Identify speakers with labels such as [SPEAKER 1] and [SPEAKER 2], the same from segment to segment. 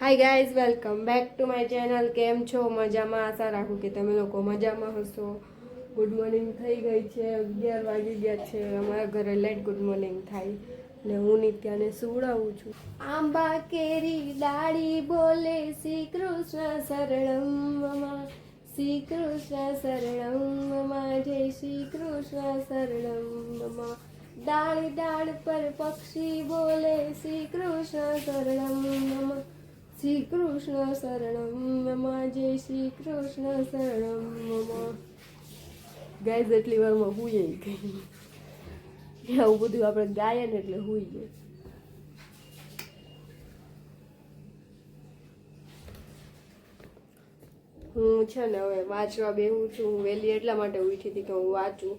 [SPEAKER 1] Hi guys welcome back to my channel કેમ છો? મજામાં? આશા રાખું કે તમે લોકો મજામાં હશો. ગુડ મોર્નિંગ થઈ ગઈ છે. અગિયાર વાગી ગયા છે. અમારા ઘરે લેટ ગુડ મોર્નિંગ થાય. ને હું નિત્યાને સુવડાવું છું. આંબા, કેરી, ડાળી બોલે શ્રી કૃષ્ણ શરણમ શ્રી કૃષ્ણ શરણમ જય શ્રી કૃષ્ણ શરણમ ડાળ ડાળ પર પક્ષી બોલે શ્રી કૃષ્ણ શરણમ શ્રી કૃષ્ણ શરણમ મમા જય શ્રી કૃષ્ણ શરણમ મમા ગાય એટલી વારમાં હુઈ ગઈ આવું બધું આપણે ગાય ને એટલે હુઈ ગઈ હું છે ને હવે વાંચવા બેહું છું. હું વહેલી એટલા માટે ઉઠી હતી કે હું વાંચું.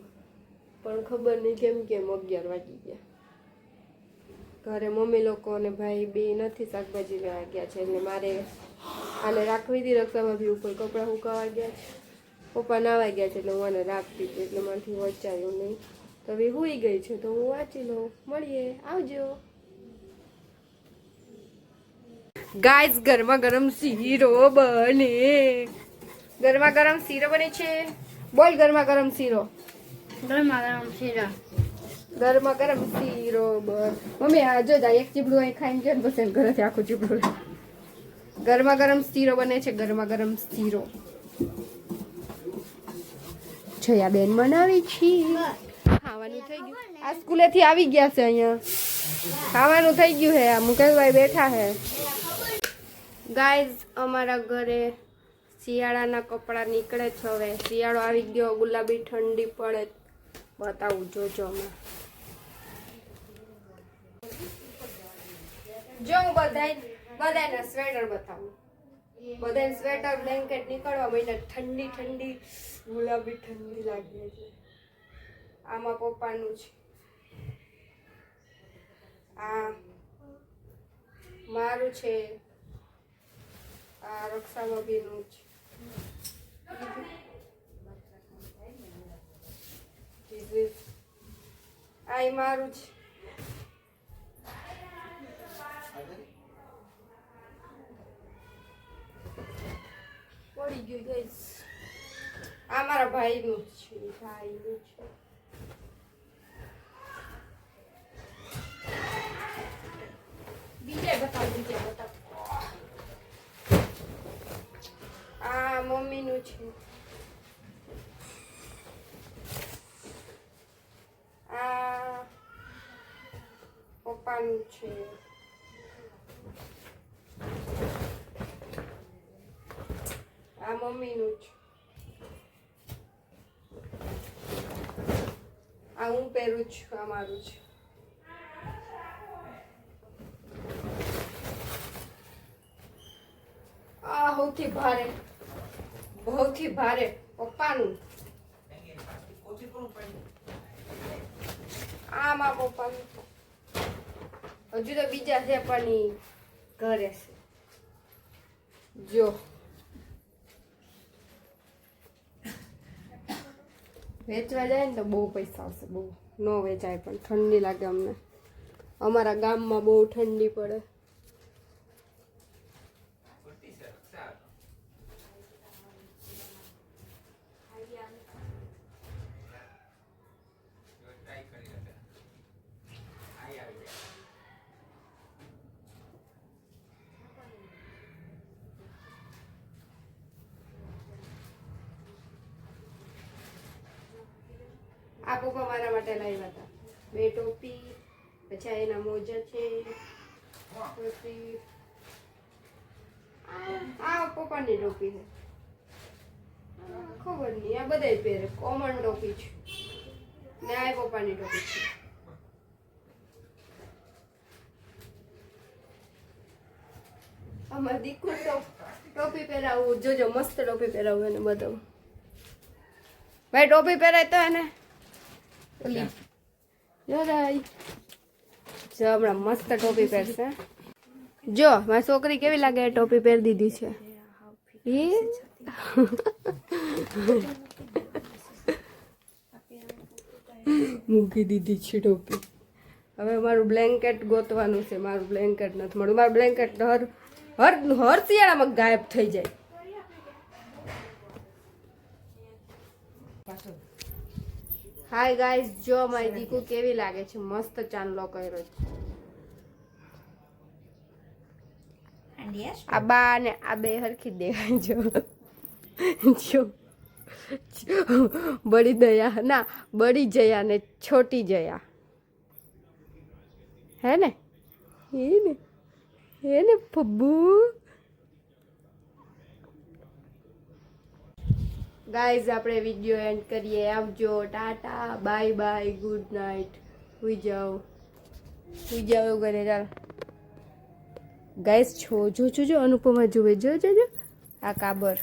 [SPEAKER 1] પણ ખબર નહીં કેમ કેમ અગિયાર વાગી ગયા. ઘરે મમ્મી લોકો અને ભાઈ બે નથી શાકભાજી લેવા ગયા છે. એટલે મારે આને રાખવી હતી રક્ષામાં બી ઉપર કપડાં સુકાવા ગયા છે. પપ્પા નાવા ગયા છે એટલે હું આને રાખતી હતી. એટલે મારાથી વચાયું નહીં. તો હવે હુઈ ગઈ છે. તો હું વાંચી લઉં. મળીએ. આવજો. ગાઈસ ગરમા ગરમ શીરો બને. ગરમા ગરમ શીરો બને છે. બોલ ગરમા ગરમ શીરો.
[SPEAKER 2] ગરમા ગરમ શીરા.
[SPEAKER 1] ગરમા ગરમ શીરો, બસ. મમ્મી, આ જો એક ચીબડું અહીં ખાઈને ગયો ને બસ એમ ઘરેથી આખું ચીબડું. ગરમા ગરમ શીરો બને છે, ગરમા ગરમ શીરો. જયાબેન બનાવી છે. ખાવાનું થઈ ગયું. આ સ્કૂલેથી આવી ગયા છે અહીંયા. ખાવાનું થઈ ગયું હે, આ મુકેશભાઈ બેઠા હે. ગાઈઝ, અમારા ઘરે શિયાળાના કપડાં નીકળે છે હવે. શિયાળો આવી ગયો, ગુલાબી ઠંડી પડે. બતાવું, જોજો અમે. જો હું બધાય બધાયના સ્વેટર બતાવું. બધાય સ્વેટર બ્લેન્કેટ નીકળવા મહિને ઠંડી ઠંડી, ગુલાબી ઠંડી લાગે છે. આમાં પપ્પાનું છે. આ મારું છે. આ રક્ષામાં બીનું છે. Is- આ ઈ મારું છે પડી ગયું જઈશ આ મારા ભાઈનું છે ભાઈનું છે. બીજે બતાવ બીજે બતાવ. આ મમ્મીનું છે. પપ્પાનું છે આ મમ્મીનું છે આ હું પહેરું છું આ મારું છે આ સૌથી ભારે બહુથી ભારે પપ્પાનું આમાં પપ્પાનું હજુ તો બીજા છે પણ ઘરે છે. જો. વેચવા જાય ને તો બહુ પૈસા આવશે, બહુ. ન વેચાય પણ ઠંડી લાગે અમને. અમારા ગામમાં બહુ ઠંડી પડે. આ પપ્પા મારા માટે લાવ્યા હતા. બે ટોપી, પછી એના મોજા છે પછી આ- પપ્પાની ટોપી છે. ખબર નહીં, આ બધાય પહેરે કોમન ટોપી છે. ને આ પપ્પાની ટોપી છે. આમાં તો ટોપી પહેરાવું, જોજો, મસ્ત ટોપી પહેરાવું એને બધું ભાઈ, ટોપી પહેરાય તો એને. જો હમણાં મસ્ત ટોપી પહેરશે. જો મારી છોકરી કેવી લાગે ટોપી પહેરી દીધી છે? મૂકી દીધી છે ટોપી. હવે મારું બ્લેન્કેટ ગોતવાનું છે. મારું બ્લેન્કેટ નથી મળ્યું. મારું બ્લેન્કેટ હર હર હર શિયાળામાં ગાયબ થઈ જાય. હાય ગાઈસ જો મારી દીકુ કેવી લાગે છે? મસ્ત ચાંદલો કર્યો છે. આ બા ને આ બે હરખી દેખાય જો. બડી દયા. ના બડી જયા ને છોટી જયા. હે ને? હે ને? હે ને ફબ્બુ? ગાઈઝ આપણે વીડિયો એન્ડ કરીએ. આવજો Tata bye bye good night સુઈ જાઓ. સુઈ જાઓ એવું કરે ચાલ. ગાઈઝ છો, જો જો, અનુપમા જુએ. જો જો જો. આ કાબર.